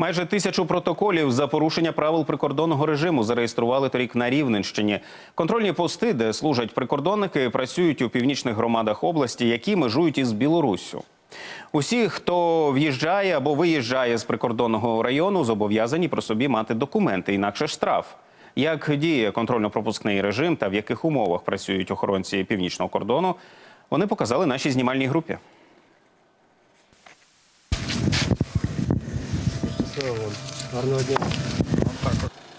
Майже тисячу протоколів за порушення правил прикордонного режиму зареєстрували торік на Рівненщині. Контрольні пости, де служать прикордонники, працюють у північних громадах області, які межують із Білоруссю. Усі, хто в'їжджає або виїжджає з прикордонного району, зобов'язані при собі мати документи, інакше штраф. Як діє контрольно-пропускний режим та в яких умовах працюють охоронці північного кордону, вони показали нашій знімальній групі. Гарного дня.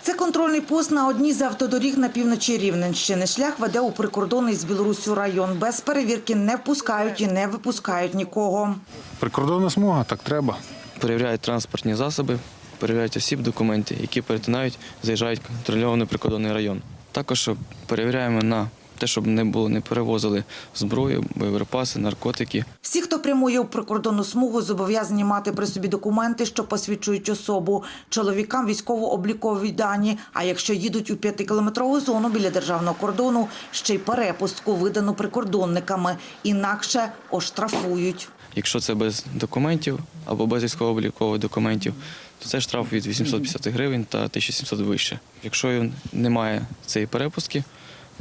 Це контрольний пост на одній з автодоріг на півночі Рівненщини. Шлях веде у прикордонний з Білоруссю район. Без перевірки не впускають і не випускають нікого. Прикордонна смуга, так треба. перевіряють транспортні засоби, перевіряють осіб, документи, які перетинають, заїжджають в контрольований прикордонний район. Також перевіряємо на те, щоб не було, не перевозили зброю, боєприпаси, наркотики. Всі, хто прямує у прикордонну смугу, зобов'язані мати при собі документи, що посвідчують особу. Чоловікам військово-облікові дані. А якщо їдуть у п'ятикілометрову зону біля державного кордону, ще й перепустку видану прикордонниками. Інакше оштрафують. Якщо це без документів або без військово-облікових документів, то це штраф від 850 гривень та 1700 вище. Якщо немає цієї перепустки,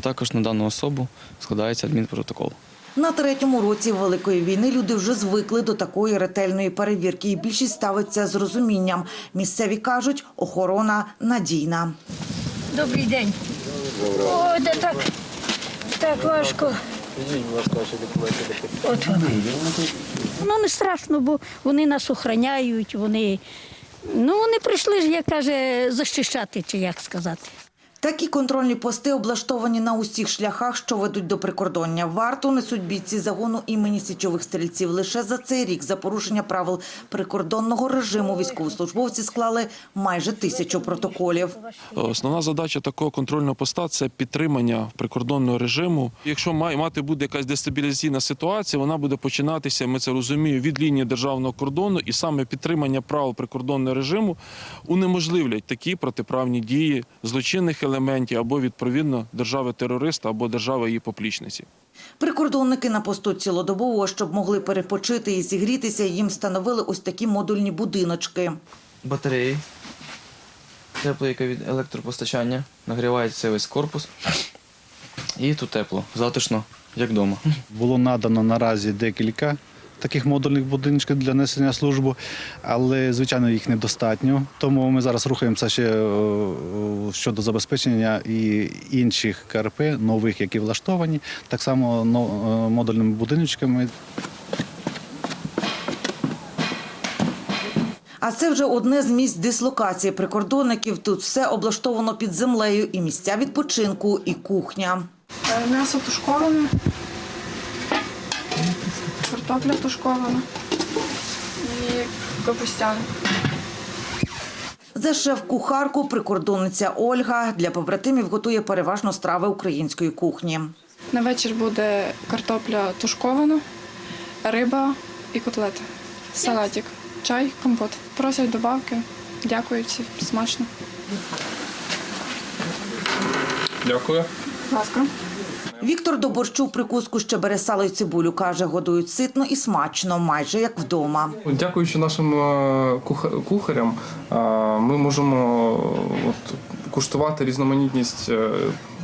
також на дану особу складається адмінпротокол. На третьому році Великої війни люди вже звикли до такої ретельної перевірки, і більшість ставиться з розумінням. Місцеві кажуть, охорона надійна. Добрий день. Ой, де так, так важко. От вони. Ну не страшно, бо вони нас охороняють, вони, ну, вони прийшли ж, як каже, захищати, чи як сказати. Такі контрольні пости облаштовані на усіх шляхах, що ведуть до прикордоння. Варту несуть бійці загону імені січових стрільців. Лише за цей рік за порушення правил прикордонного режиму військовослужбовці склали майже тисячу протоколів. Основна задача такого контрольного поста це підтримання прикордонного режиму. Якщо мати буде якась дестабілізаційна ситуація, вона буде починатися. Ми це розуміємо від лінії державного кордону, і саме підтримання правил прикордонного режиму унеможливлять такі протиправні дії злочинних елементів або відповідно держави терориста або держави її поплічниці. Прикордонники на посту цілодобово, щоб могли перепочити і зігрітися, їм встановили ось такі модульні будиночки. Батареї, тепло, від електропостачання, нагрівається весь корпус. І тут тепло, затишно, як вдома. Було надано наразі декілька таких модульних будиночків для несення служби, але звичайно їх недостатньо. Тому ми зараз рухаємося ще е, щодо забезпечення і інших КРП, нових, які влаштовані, так само е, модульними будиночками. А це вже одне з місць дислокації прикордонників. Тут все облаштовано під землею, і місця відпочинку, і кухня. Е, М'ясо тушковане, картопля тушкована і капустяна. За шеф-кухарку прикордонниця Ольга для побратимів готує переважно страви української кухні. На вечір буде картопля тушкована, риба і котлети. Салатик, чай, компот. Просять добавки. Дякую всі, смачно. Дякую. Будь ласка. Віктор до борщу прикуску ще бере сало й цибулю. Каже, годують ситно і смачно, майже як вдома. Дякуючи нашим е, кухарям, е, ми можемо от, куштувати різноманітність е,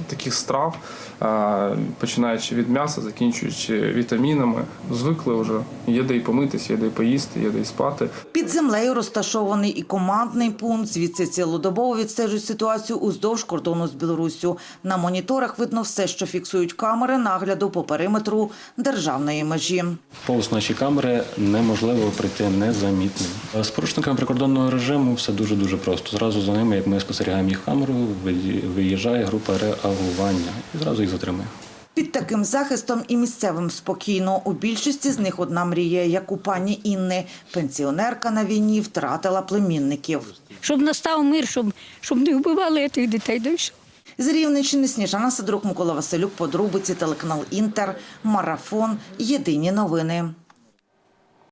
таких страв, е, починаючи від м'яса, закінчуючи вітамінами. Звикли вже. Є де й помитись, є де й поїсти, є де й спати. Під землею розташований і командний пункт. Звідси цілодобово відстежують ситуацію уздовж кордону з Білоруссю. На моніторах видно все, що фіксують камери нагляду по периметру державної межі. Повз наші камери неможливо прийти незамітним. З порушниками прикордонного режиму все дуже дуже просто. Зразу за ними, як ми спостерігаємо їх камеру, виї- виїжджає група реагування і зразу їх затримує. Під таким захистом і місцевим спокійно. У більшості з них одна мрія, як у пані Інни. Пенсіонерка на війні втратила племінників. Щоб настав мир, щоб, щоб не вбивали тих дітей. Й. З Рівненщини Сніжана Сидорук, Микола Василюк, Подробиці, телеканал Інтер, Марафон. Єдині новини.